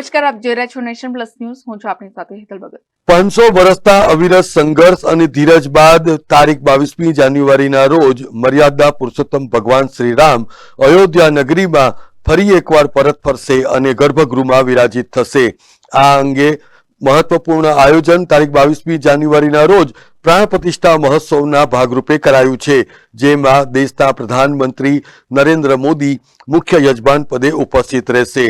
નમસ્કાર, આપ જોઈ રહ્યા છો નેશન પ્લસ ન્યૂઝ. હું છું આપની સાથે હેતલ ભગત. પાંચસો વર્ષના અવિરત સંઘર્ષ અને ધીરજ બાદ તારીખ બાવીસમી જાન્યુઆરીના રોજ મર્યાદા પુરુષોત્તમ ભગવાન શ્રીરામ અયોધ્યા નગરીમાં ફરી એકવાર પરત ફરશે અને ગર્ભગૃહમાં વિરાજિત થશે. આ અંગે મહત્વપૂર્ણ આયોજન તારીખ બાવીસમી જાન્યુઆરીના રોજ પ્રાણ પ્રતિષ્ઠા મહોત્સવના ભાગરૂપે કરાયું છે, જેમાં દેશના પ્રધાનમંત્રી નરેન્દ્ર મોદી મુખ્ય યજમાન પદે ઉપસ્થિત રહેશે.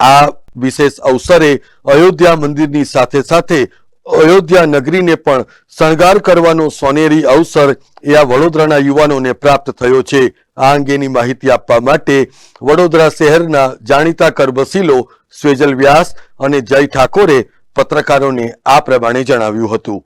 આ વિશેષ અવસરે અયોધ્યા મંદિરની સાથે સાથે અયોધ્યા નગરીને પણ શણગાર કરવાનો સોનેરી અવસર એ આ વડોદરાના યુવાનોને પ્રાપ્ત થયો છે. આ અંગેની માહિતી આપવા માટે વડોદરા શહેરના જાણીતા કરબસીલો સ્વેજલ વ્યાસ અને જય ઠાકોરે પત્રકારોને આ પ્રમાણે જણાવ્યું હતું.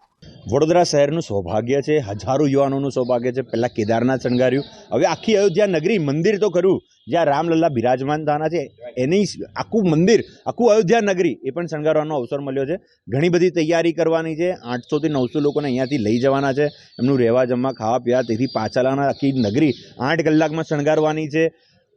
વડોદરા શહેરનું સૌભાગ્ય છે, હજારો યુવાનોનું સૌભાગ્ય છે. પહેલાં કેદારનાથ શણગાર્યું, હવે આખી અયોધ્યા નગરી મંદિર તો ખરું, જ્યાં રામલલ્લા બિરાજમાન થવાના છે, એની આખું મંદિર, આખું અયોધ્યા નગરી એ પણ શણગારવાનો અવસર મળ્યો છે. ઘણી બધી તૈયારી કરવાની છે આઠસોથી નવસો લોકોને અહીંયાથી લઈ જવાના છે, એમનું રહેવા જમવા ખાવા પીવા તેથી પાછળના આખી નગરી આઠ કલાકમાં શણગારવાની છે.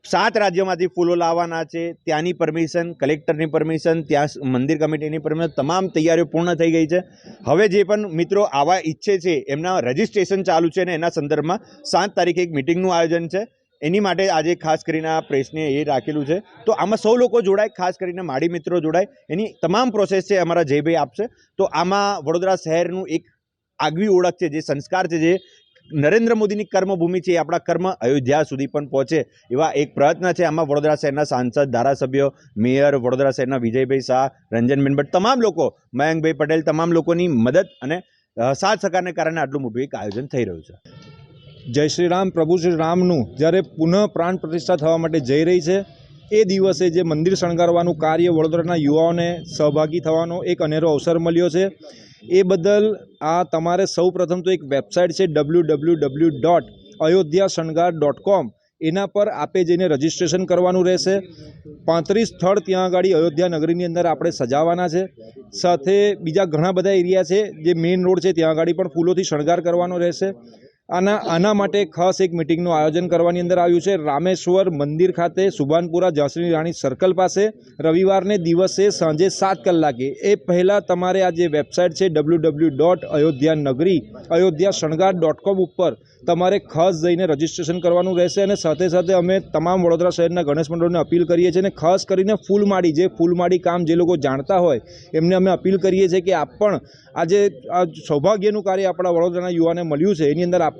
સાત રાજ્યોમાંથી ફૂલો લાવવાના છે. ત્યાંની પરમિશન કલેક્ટરની પરમિશન ત્યાં મંદિર કમિટીની પરમિશન તમામ તૈયારીઓ પૂર્ણ થઈ ગઈ છે. હવે જે પણ મિત્રો આવા ઈચ્છે છે, એમના રજિસ્ટ્રેશન ચાલુ છે ને એના સંદર્ભમાં સાત તારીખે એક મિટિંગનું આયોજન છે. એની માટે આજે ખાસ કરીને આ પ્રેસને એ રાખેલું છે. તો આમાં સૌ લોકો જોડાય, ખાસ કરીને માડી મિત્રો જોડાય. એની તમામ પ્રોસેસ છે અમારા જયભાઈ આપશે. તો આમાં વડોદરા શહેરનું એક આગવી ઓળખ છે, જે સંસ્કાર છે, જે નરેન્દ્ર મોદીની કર્મભૂમિ છે એ આપણા કર્મ અયોધ્યા સુધી પણ પહોંચે એવા એક પ્રયત્ન છે આમાં વડોદરા શહેરના સાંસદ, ધારાસભ્યો, મેયર, વડોદરા શહેરના વિજયભાઈ શાહ રંજનબેન ભટ્ટ તમામ લોકો, મયંકભાઈ પટેલ, તમામ લોકોની મદદ અને સાથ સહકારને કારણે આટલું મોટું એક આયોજન થઈ રહ્યું છે. જય શ્રી રામ, પ્રભુ શ્રી રામનું જ્યારે પુનઃ પ્રાણ પ્રતિષ્ઠા થવા માટે જઈ રહી છે, એ દિવસે જે મંદિર શણગારવાનું કાર્ય વડોદરાના યુવાઓને સહભાગી થવાનો એક અનેરો અવસર મળ્યો છે. એ બદલ આ તમારે સૌ પ્રથમ તો એક વેબસાઇટ છે W W W dot Ayodhya Shangar dot com એના પર આપે જઈને રજિસ્ટ્રેશન કરવાનું રહેશે. પાંત્રીસ સ્થળ ત્યાં આગળ અયોધ્યા નગરીની અંદર આપણે સજાવવાના છે. સાથે બીજા ઘણા બધા એરિયા છે જે મેઇન રોડ છે, ત્યાં આગળ પણ ફૂલોથી શણગાર કરવાનો રહેશે. આના આના માટે ખાસ એક મિટિંગનું આયોજન કરવાની અંદર આવ્યું છે. રામેશ્વર મંદિર ખાતે સુભાનપુરા ઝાંસીની રાણી સર્કલ પાસે રવિવારને દિવસે સાંજે સાત કલાકે. એ પહેલાં તમારે આ જે વેબસાઇટ છે ડબલ્યુ ડબલ્યુ ડોટ અયોધ્યા નગરી અયોધ્યા શણગાર ડોટ કોમ ઉપર તમારે ખાસ જઈને રજીસ્ટ્રેશન કરવાનું રહેશે અને સાથે સાથે અમે તમામ વડોદરા શહેરના ગણેશ મંડળોને અપીલ કરીએ છીએ અને ખાસ કરીને ફૂલમાળી જે ફૂલમાળી કામ જે લોકો જાણતા હોય, એમને અમે અપીલ કરીએ છીએ કે આપ પણ આજે આ સૌભાગ્યનું કાર્ય આપણા વડોદરાના યુવાને મળ્યું છે. એની અંદર આપ